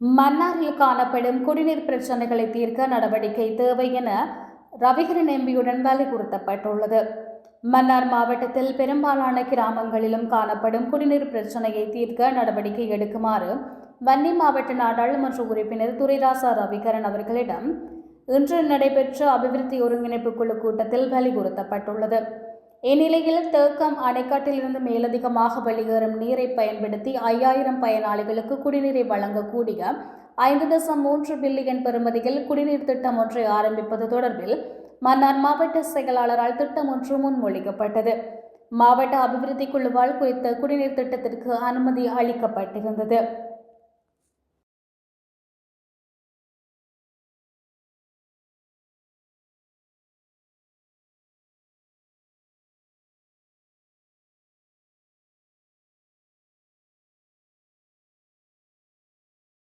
மன்னாரில் காணப்படும் குடிநீர் பிரச்சனைகளை தீர்க்க நடவடிக்கை தேவை என ரவிகரன் எம்பியுடன் வலியுறுத்தப்பட்டுள்ளது. மன்னார் மாவட்டத்தில் பெரும்பாலான கிராமங்களிலும் காணப்படும் குடிநீர் பிரச்சனையை தீர்க்க நடவடிக்கை எடுக்குமாறு வன்னி மாவட்ட நாடாளுமன்ற உறுப்பினர் துரைராசா ரவிகரன் அவர்களிடம் இன்று நடைபெற்ற அபிவிருத்தி ஒருங்கிணைப்பு குழு கூட்டத்தில் வலியுறுத்தப்பட்டுள்ளது. இந்நிலையில் தேக்கம் அணைக்காட்டிலிருந்து மேலதிகமாக வெளியேறும் நீரை பயன்படுத்தி ஐயாயிரம் பயனாளிகளுக்கு குடிநீரை வழங்கக்கூடிய ஐந்து தசம் மூன்று பில்லியன் பெறுமதியில் குடிநீர் திட்டம் ஒன்றை ஆரம்பிப்பது தொடர்பில் மன்னார் மாவட்ட செயலாளரால் திட்டம் ஒன்று முன்மொழிக்கப்பட்டது. மாவட்ட அபிவிருத்தி குழுவால் குறித்த குடிநீர் திட்டத்திற்கு அனுமதி அளிக்கப்பட்டிருந்தது.